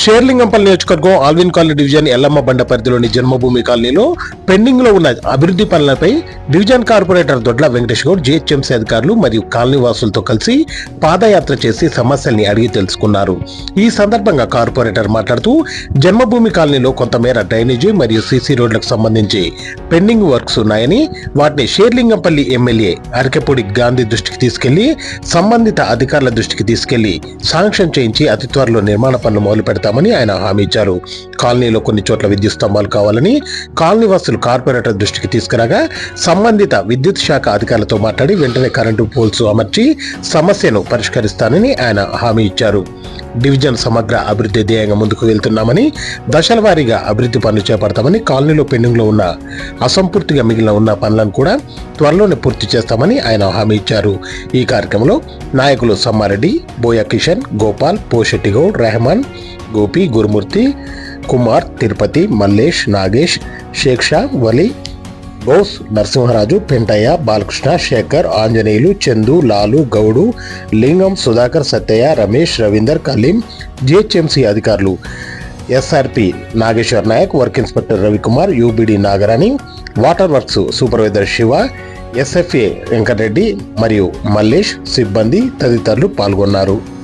షేర్లింగంపల్లి నియోజకవర్గం Alvin colony division Yellamma బండ పరిధిలోని జన్మభూమి కాలనీలో పెండింగ్లో ఉన్న అభివృద్ధి పనులపై division corporator Dodla Venkatesh Goud GHMC అధికారులు మరియు కాలనీ వాసులతో కలిసి పాదయాత్ర చేసి సమస్యల్ని అడిగి తెలుసుకున్నారు. ఈ సందర్భంగా కార్పొరేటర్ మాట్లాడుతూ జన్మభూమి కాలనీలో కొంతమేర డ్రైనేజీ మరియు సీసీ రోడ్లకు సంబంధించి పెండింగ్ వర్క్స్ ఉన్నాయని వాటిని షేర్లింగంపల్లి ఎమ్మెల్యే అరకెపూడి గాంధీ దృష్టికి తీసుకెళ్ళి సంబంధిత అధికారుల దృష్టికి తీసుకెళ్ళి శాంక్షన్ చేయించి అతి త్వరలో నిర్మాణ పనులు మొదలు పెడతామని ఆయన హామీ ఇచ్చారు. కాలనీలో కొన్ని చోట్ల విద్యుత్ స్తంభాలు కావాలని కాలనీ వాసులు కార్పొరేటర్ దృష్టికి తీసుకురాగా సంబంధిత విద్యుత్ శాఖ అధికారులతో మాట్లాడి వెంటనే కరెంటు పోల్స్ అమర్చి సమస్యను పరిష్కరిస్తానని ఆయన హామీ ఇచ్చారు. డివిజన్ సమగ్ర అభివృద్ధి ధ్యేయంగా ముందుకు వెళ్తున్నామని దశల వారీగా అభివృద్ధి పనులు చేపడతామని కాలనీలో పెండింగ్లో ఉన్న అసంపూర్తిగా మిగిలిన ఉన్న పనులను కూడా త్వరలోనే పూర్తి చేస్తామని ఆయన హామీ ఇచ్చారు. ఈ కార్యక్రమంలో నాయకులు సమ్మారెడ్డి బోయ కిషన్ గోపాల్ పోషెట్టిగౌడ్ రెహమాన్ గోపి గురుమూర్తి కుమార్ తిరుపతి మల్లేష్ నాగేష్ షేక్ వలి బోస్ నరసింహరాజు పెంటయ్య బాలకృష్ణ శేఖర్ ఆంజనేయులు చందు లాలు గౌడు లింగం సుధాకర్ సత్తయ్య రమేష్ రవీందర్ కలీం జిహెచ్ఎంసీ అధికారులు. SRP Nageshwar Naik work inspector Ravikumar UBD Nagarani water works supervisor Shiva SFA Venkatareddy మరియు మల్లేష్ సిబ్బంది తదితరులు పాల్గొన్నారు.